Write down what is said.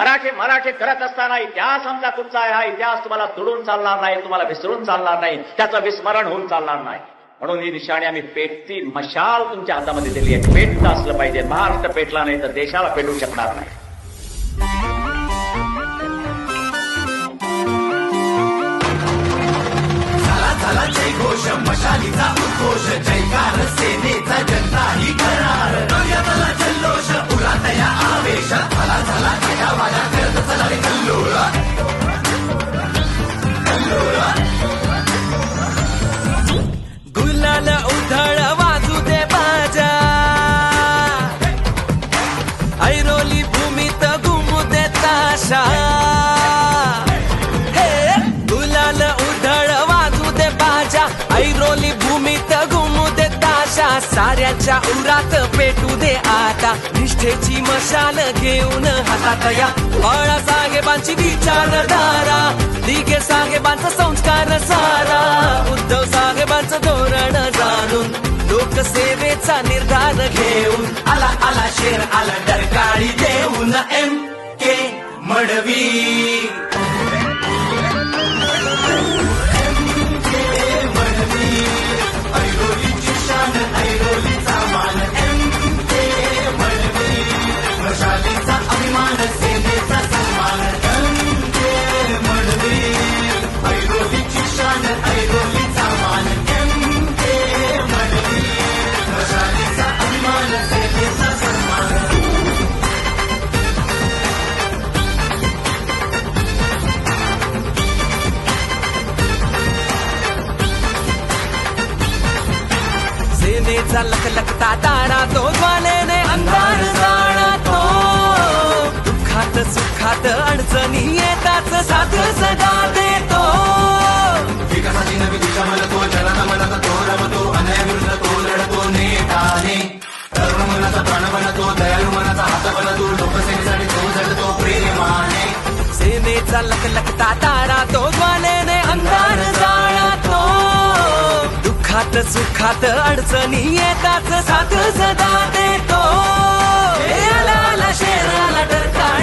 मराठी मराठी करत असताना इतिहास आमचा तुमचा आहे. हा इतिहास तुम्हाला तुडून चालणार नाही तुम्हाला विसरून चालणार नाही. त्याचं विस्मरण होऊन चालणार नाही. म्हणून ही निशाणी आम्ही पेटती मशाल तुमच्या हातामध्ये दिली आहे. पेटलं असलं पाहिजे. महाराष्ट्र पेटला नाही तर देशाला पेटू शकणार नाही. साऱ्याच्या उरात पेटू दे आता. निष्ठेची मशाल घेऊन हातात या. बाळा साहेबांची विचारधारा दिघे साहेबांचा संस्कार सारा. सेनेचा लखलखता तारा तो ज्वालेने अंधार जाणतो दुःखात सुखात अडचणी येताच साथ सदा देतो. विकासाची नवी दिशा तो रमतो अन्यायाविरुद्ध तो लढतो नेताने. तरुण मनाचा प्राण बनतो दयाळू मनाचा हात बनतो लोकसेवेसाठी तो झडतो प्रेमाने. सेनेचा लखलखता तारा तो ज्वालेने अंधार जाणतो दुःखात सुखात अडचणी येतात. साथ सदा देतो. शेराला डरकाळी.